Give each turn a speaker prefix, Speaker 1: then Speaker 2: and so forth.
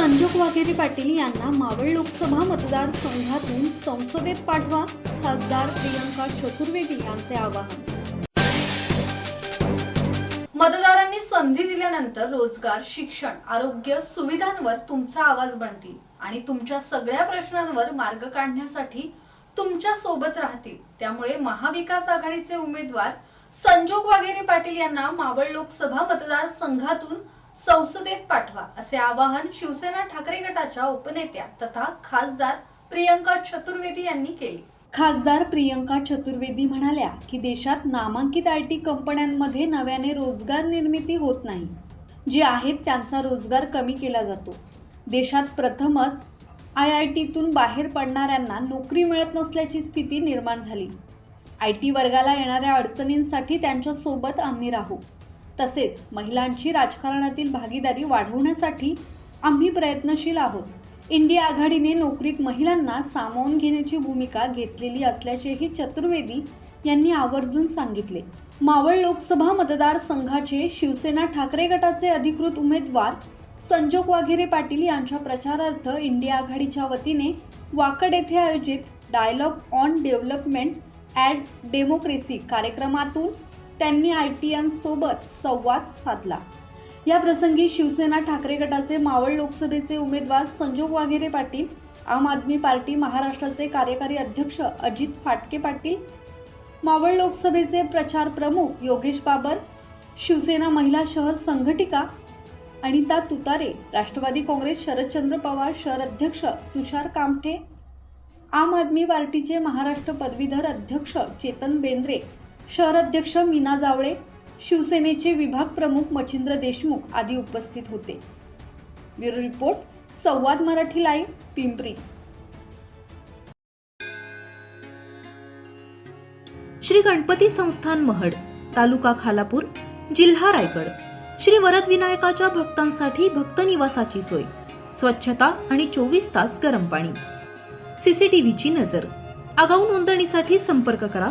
Speaker 1: वगैरे पाटील यांना मावळ लोकसभा मतदारसंघातून संसदेत पाठवा खासदार प्रियंका चतुर्वेदी यांचे आवाहन.
Speaker 2: मतदारांनी संधी दिल्यानंतर रोजगार शिक्षण आरोग्य सुविधांवर तुमचा आवाज बनतील आणि तुमच्या सगळ्या प्रश्नांवर मार्ग काढण्यासाठी तुमच्यासोबत राहतील. त्यामुळे महाविकास आघाडीचे उमेदवार संजोग वाघेरे पाटील यांना मावळ लोकसभा मतदारसंघातून संसदेत पाठवा असे आवाहन शिवसेना ठाकरे गटाच्या उपनेत्या तथा खासदार प्रियंका चतुर्वेदी यांनी केले.
Speaker 1: खासदार प्रियंका चतुर्वेदी म्हणाल्या की देशात नामांकित आय टी कंपन्यांमध्ये नव्याने रोजगार निर्मिती होत नाही. जे आहेत त्यांचा रोजगार कमी केला जातो. देशात प्रथमच आय आय टीतून बाहेर पडणाऱ्यांना नोकरी मिळत नसल्याची स्थिती निर्माण झाली. आय टी वर्गाला येणाऱ्या अडचणींसाठी त्यांच्यासोबत आम्ही राहू. तसेच महिलांची राजकारणातील भागीदारी वाढवण्यासाठी आम्ही प्रयत्नशील आहोत. इंडिया आघाडीने नोकरीत महिलांना सामावून घेण्याची भूमिका घेतलेली असल्याचेही चतुर्वेदी यांनी आवर्जून सांगितले. मावळ लोकसभा मतदारसंघाचे शिवसेना ठाकरे गटाचे अधिकृत उमेदवार संजोग वाघेरे पाटील यांच्या प्रचारार्थ इंडिया आघाडीच्या वतीने वाकड येथे आयोजित dialogue on development and democracy कार्यक्रमातून त्यांनी आय टी सोबत संवाद साधला. या प्रसंगी शिवसेना ठाकरे गटाचे मावळ लोकसभेचे उमेदवार संजोग वाघेरे पाटील आम आदमी पार्टी महाराष्ट्राचे कार्यकारी अध्यक्ष अजित फाटके पाटील मावळ लोकसभेचे प्रचार प्रमुख योगेश बाबर शिवसेना महिला शहर संघटिका अनिता तुतारे राष्ट्रवादी काँग्रेस शरदचंद्र पवार शहर अध्यक्ष तुषार कामठे आम आदमी पार्टीचे महाराष्ट्र पदवीधर अध्यक्ष चेतन बेंद्रे शहर अध्यक्ष मीना जावळे शिवसेनेचे विभाग प्रमुख मच्छिंद्र देशमुख आदी उपस्थित होते. ब्युरो रिपोर्ट संवाद मराठी लाईव्ह पिंपरी.
Speaker 3: श्री गणपती संस्थान महड तालुका खालापूर जिल्हा रायगड. श्री वरद विनायकाच्या भक्तांसाठी भक्त निवासाची सोय स्वच्छता आणि चोवीस तास गरम पाणी. सीसीटीव्हीची नजर. आगाऊ नोंदणीसाठी संपर्क करा